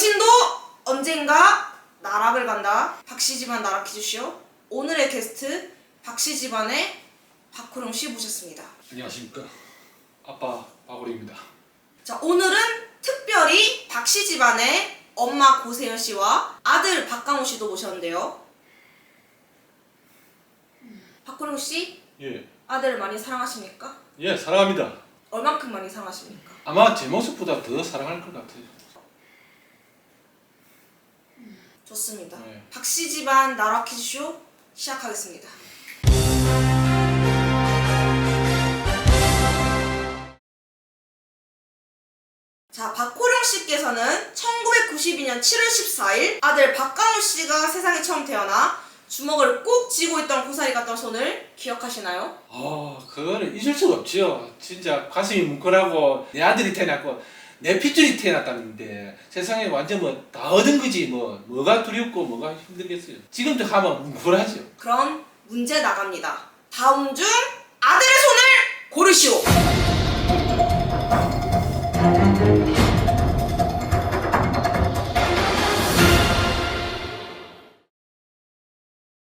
당신도 언젠가 나락을 간다. 박씨 집안 나락 퀴즈쇼. 오늘의 게스트 박씨 집안의 박호룡 씨 모셨습니다. 안녕하십니까 아빠 박오리입니다 자, 오늘은 특별히 박씨 집안의 엄마 고세현 씨와 아들 박강호 씨도 모셨는데요. 박호룡 씨, 예, 아들을 많이 사랑하십니까? 예 사랑합니다 얼만큼 많이 사랑하십니까? 아마 제 모습보다 더 사랑할 것 같아요 좋습니다. 네. 박씨 집안 나락 퀴즈쇼 시작하겠습니다. 자, 박호룡 씨께서는 1992년 7월 14일 아들 박강호 씨가 세상에 처음 태어나 주먹을 꼭 쥐고 있던 고사리 같던 손을 기억하시나요? 아 그거는 잊을 수가 없지요 진짜 가슴이 뭉클하고 내 아들이 태어났고 내 핏줄이 태어났다는데 세상에 완전 뭐 다 얻은 거지 뭐 뭐가 두렵고 뭐가 힘들겠어요 지금도 가면 뭉클하죠 그럼 문제 나갑니다. 다음 중 아들의 손을 고르시오.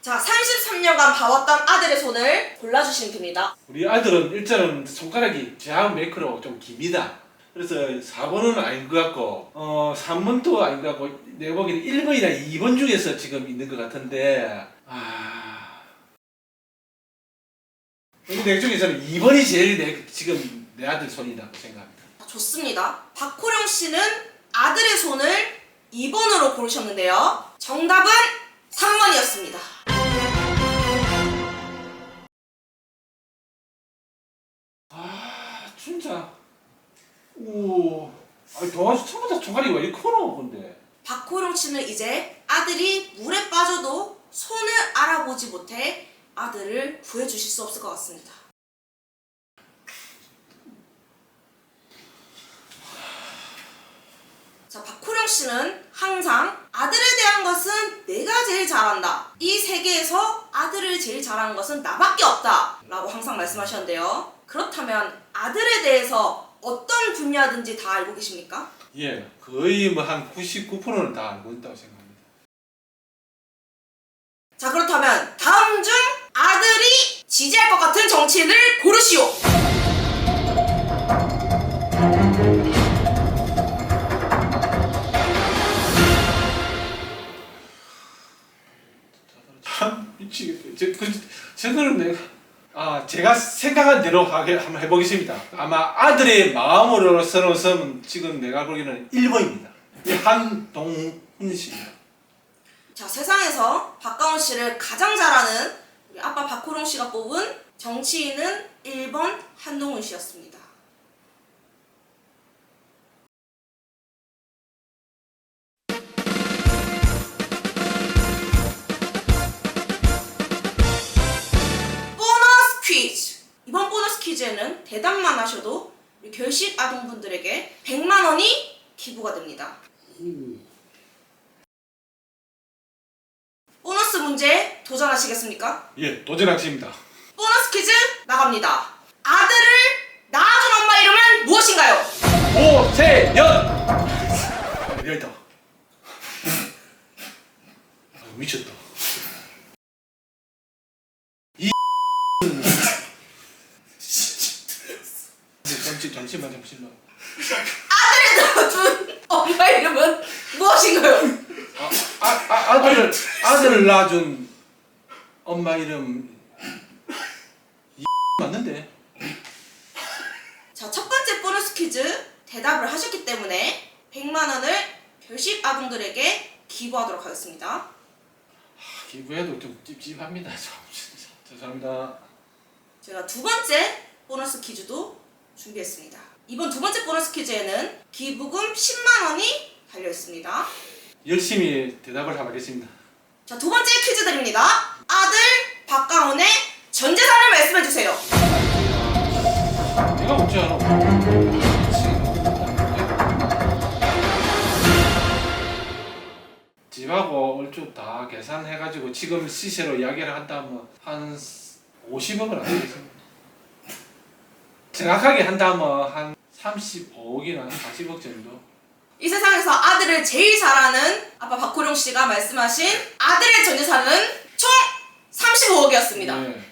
자, 33년간 봐왔던 아들의 손을 골라주시면 됩니다. 우리 아들은 일단은 손가락이 제하고 메이크로 좀 깁니다. 그래서 4번은 아닌 것 같고 어 3번도 아닌 것 같고 내가 보기에는 1번이나 2번 중에서 지금 있는 것 같은데 아 근데 내 중에서는 2번이 제일 내, 지금 내 아들 손이라고 생각합니다. 좋습니다. 박호령 씨는 아들의 손을 2번으로 고르셨는데요. 정답은 3번이었습니다. 아 진짜 오 아니 동아지 처음부터 총알이 왜 이렇게 커 근데 박호룡 씨는 이제 아들이 물에 빠져도 손을 알아보지 못해 아들을 구해주실 수 없을 것 같습니다. 자, 박호룡 씨는 항상 아들에 대한 것은 내가 제일 잘한다. 이 세계에서 아들을 제일 잘하는 것은 나밖에 없다. 라고 항상 말씀하셨는데요. 그렇다면 아들에 대해서 어떤 분야든지 다 알고 계십니까? 예 거의 뭐 한 99%는 다 알고 있다고 생각합니다. 자 그렇다면 다음 중 아들이 지지할 것 같은 정치인을 고르시오. 참 미치겠어요. 저, 그, 저거는 내가 아 제가 생각한 대로 하게 한번 해보겠습니다. 아마 아들의 마음으로서는 지금 내가 보기에는 1번입니다. 한동훈 씨입니다. 자 세상에서 박가원 씨를 가장 잘하는 우리 아빠 박호룡 씨가 뽑은 정치인은 1번 한동훈 씨였습니다. 퀴즈에는 대답만 하셔도 결식 아동분들에게 100만 원이 기부가 됩니다. 보너스 문제 도전하시겠습니까? 예, 도전학생입니다. 보너스 퀴즈 나갑니다. 아들을 낳아준 엄마 이름은 무엇인가요? 오세연. 열다. 아, 미쳤다. 잠시만 잠시만. 아들을 낳아준 엄마 이름은 무엇인가요? 아, 아, 아 아들을 아들을 낳아준 엄마 이름 이 맞는데? 자, 첫 번째 보너스 퀴즈 대답을 하셨기 때문에 100만 원을 결식 아동들에게 기부하도록 하겠습니다. 아, 기부해도 좀 찝찝합니다. 참, 진짜. 죄송합니다. 제가 두 번째 보너스 퀴즈도 준비했습니다. 이번 두 번째 보너스 퀴즈에는 기부금 10만 원이 달려 있습니다. 열심히 대답을 하겠습니다. 자, 두 번째 퀴즈 드립니다. 아들 박강훈의 전 재산을 말씀해 주세요. 내가 어찌 알아? 집하고 얼추 다 계산해가지고 지금 시세로 이야기를 한다면 한 50억은 안 되겠습니다. 정확하게 한다면 한 35억이나 40억 정도. 이 세상에서 아들을 제일 잘하는 아빠 박호룡 씨가 말씀하신 아들의 전 재산은 총 35억이었습니다. 네.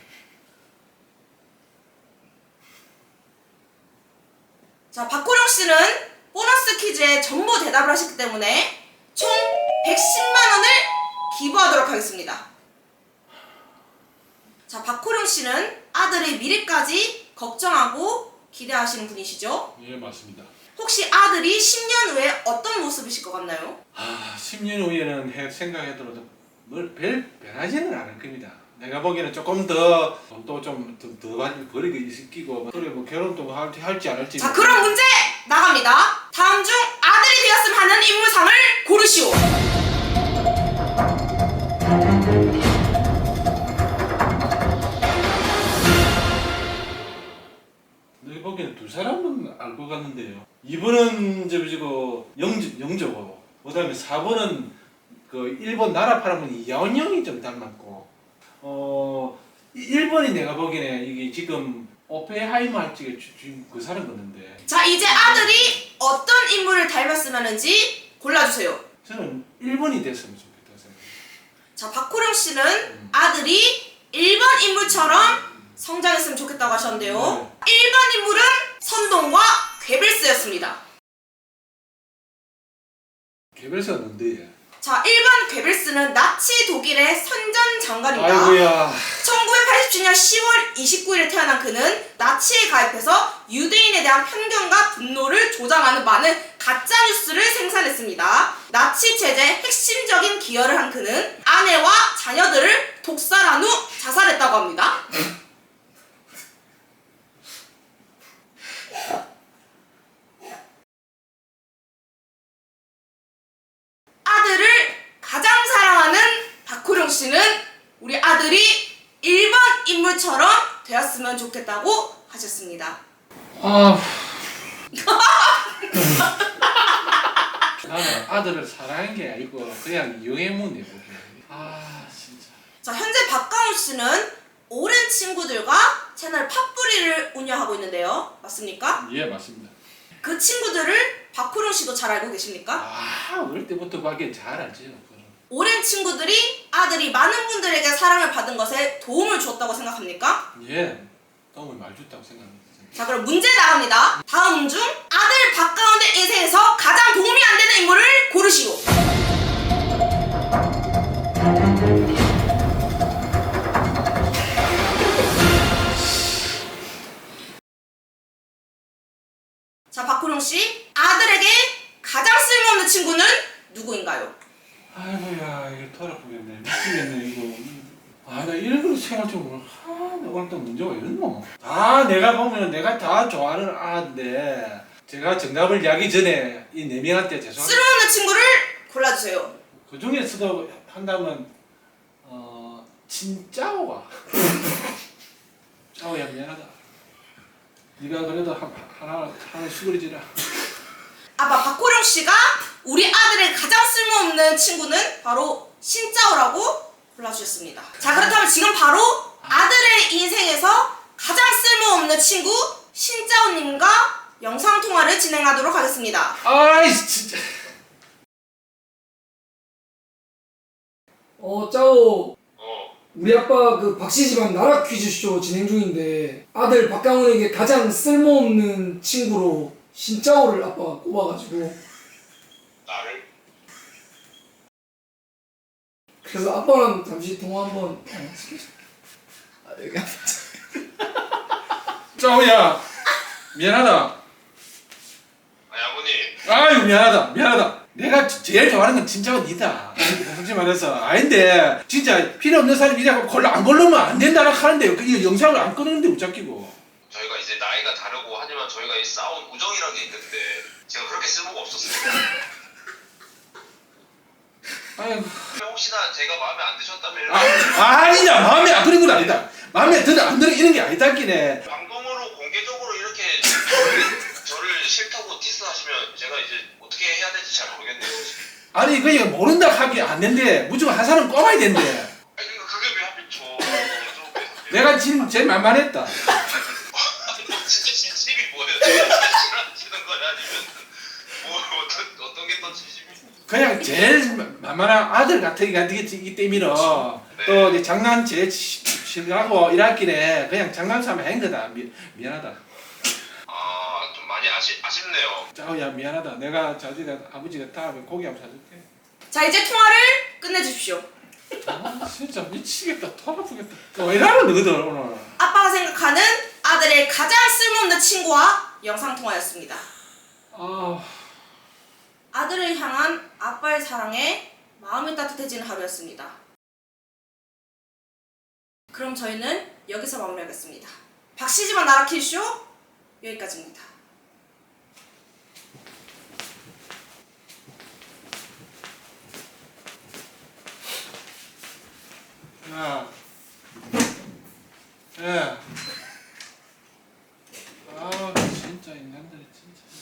자, 박호룡 씨는 보너스 퀴즈에 전부 대답을 하셨기 때문에 총 110만 원을 기부하도록 하겠습니다. 자, 박호룡 씨는 아들의 미래까지 걱정하고 기대하시는 분이시죠? 예, 맞습니다. 혹시 아들이 10년 후에 어떤 모습이실 것 같나요? 아, 10년 후에는 해- 생각해도 뭘별 변하지는 않을 겁니다. 내가 보기에는 조금 더 또 좀더 많이 버리고 있기고 그래 뭐 결혼도 할- 할지 안 할지 자, 그럼 문제 나갑니다. 다음 중 아들이 되었으면 하는 인물상을 고르시오. 내가 보기에는 두 사람은 알 것 같는데요. 2번은 저지고 영조, 영조고 그 다음에 4번은 그 일본 나라 파라면 이야원영이 좀 닮았고 어 1번이 내가 보기에는 이게 지금 오페하이머 할지가 지금 그 사람 같는데 자, 이제 아들이 어떤 인물을 닮았으면 하는지 골라주세요. 저는 1번이 됐으면 좋겠다 생각. 자, 박호령 씨는 아들이 1번 인물처럼 성장했으면 좋겠다고 하셨는데요. 1번 인물은 선동과 괴벨스였습니다. 개별사가 뭔데? 자, 1번 괴벨스는 나치 독일의 선전 장관입니다. 아이고야. 1987년 10월 29일에 태어난 그는 나치에 가입해서 유대인에 대한 편견과 분노를 조장하는 많은 가짜 뉴스를 생산했습니다. 나치 체제에 핵심적인 기여를 한 그는 아내와 자녀들을 독살한 후 자살했다고 합니다. 아들을 가장 사랑하는 박호룡 씨는 우리 아들이 1번 인물처럼 되었으면 좋겠다고 하셨습니다. 아. 나는 아들을 사랑한 게 아니고 그냥 내보게. 아 진짜. 자, 현재 박강훈 씨는 오랜 친구들과 채널 팥뿌리를 운영하고 있는데요. 맞습니까? 예 맞습니다. 그 친구들을 박호룡 씨도 잘 알고 계십니까? 아 어릴 때부터 밖에 잘 알죠. 오랜 친구들이 아들이 많은 분들에게 사랑을 받은 것에 도움을 주었다고 생각합니까? 예 도움을 많이 줬다고 생각합니다. 자, 그럼 문제 나갑니다. 다음 중 아들 박가운의 인생에서 가장 도움이 안 되는 인물을 고르시오. 자, 박호룡 씨, 아들에게 가장 쓸모없는 친구는 누구인가요? 아이고야 이거 돌아보겠네 미치겠네 이거. 아나 이런 거 생각 좀 아, 오늘 또 문제가 이랬노? 아 내가 보면 내가 다 좋아하는 아인데 제가 정답을 이야기 전에 이 네 명한테 죄송합니다. 쓸모없는 친구를 골라주세요. 그 중에서도 한다면 어 진짜오가 짜오야 미안하다. 네가 그래도 한, 하나 하나 수그리지라. 아빠 박호룡 씨가 우리 아들의 가장 쓸모없는 친구는 바로 신짜오라고 골라주셨습니다. 자 그렇다면 지금 바로 아들의 인생에서 가장 쓸모없는 친구 신짜오님과 영상 통화를 진행하도록 하겠습니다. 아이 진짜. 어, 짜오. 어, 우리 아빠 그 박씨 집안 나라 퀴즈쇼 진행 중인데 아들 박강훈에게 가장 쓸모없는 친구로 신짜오를 아빠가 꼽아가지고 나를? 그래서 아빠랑 잠시 통화 한번 어, 짜오야 미안하다. 아니, 아버님. 아유 미안하다 미안하다. 내가 지- 제일 좋아하는 건 진짜가 니다. 솔직히 말해서 아닌데 진짜 필요 없는 사람 이라고 골라 안 고르면 안 된다라 하는데 그 영상을 안 끊는데 웃자끼고. 저희가 이제 나이가 다르고 하지만 저희가 이 싸운 우정이라는 게 있는데 제가 그렇게 쓸모가 없었어요. 아유. 혹시나 제가 마음에 안 드셨다면 아, 아니다 마음에 안 드는 건 아니다 마음에 들어 안 들어 이런 게 아니다 끼네 방송으로 공개적으로 이렇게 저를, 싫다고 디스하시면 제가 이제 어떻게 해야 될지 잘 모르겠네요. 아니 그냥 모른다 하기 안 된대 무조건 한 사람 꼽아야 된대 아니 그러니까 그게 왜 하필 저 저- 내가 지금 제일 만만했다 진짜 진심이 뭐예요? 제가 싫어하시는 거야 아니면 뭐 어떤 어떤 게또 70? 그냥 제일 만만한 아들 같은 게 되기 때문에 또 이제 장난 제일 싫어하고 1학기에 그냥 장난삼아 한 거다. 미, 미안하다. 아 좀 많이 아쉽 아쉽네요. 자야 미안하다. 내가 자지가 아버지가 다음에 고기 한번 사줄게. 자 이제 통화를 끝내주십시오. 아 진짜 미치겠다. 털 아프겠다. 왜 이러는 너희들 오늘. 아빠가 생각하는 아들의 가장 쓸모없는 친구와 영상 통화였습니다. 아 아들을 향한 아빠의 사랑에 마음은 따뜻해지는 하루였습니다. 그럼 저희는 여기서 마무리하겠습니다. 박시지만 나라킬쇼 여기까지입니다. 하나, 예. 아 진짜 인간들이 진짜.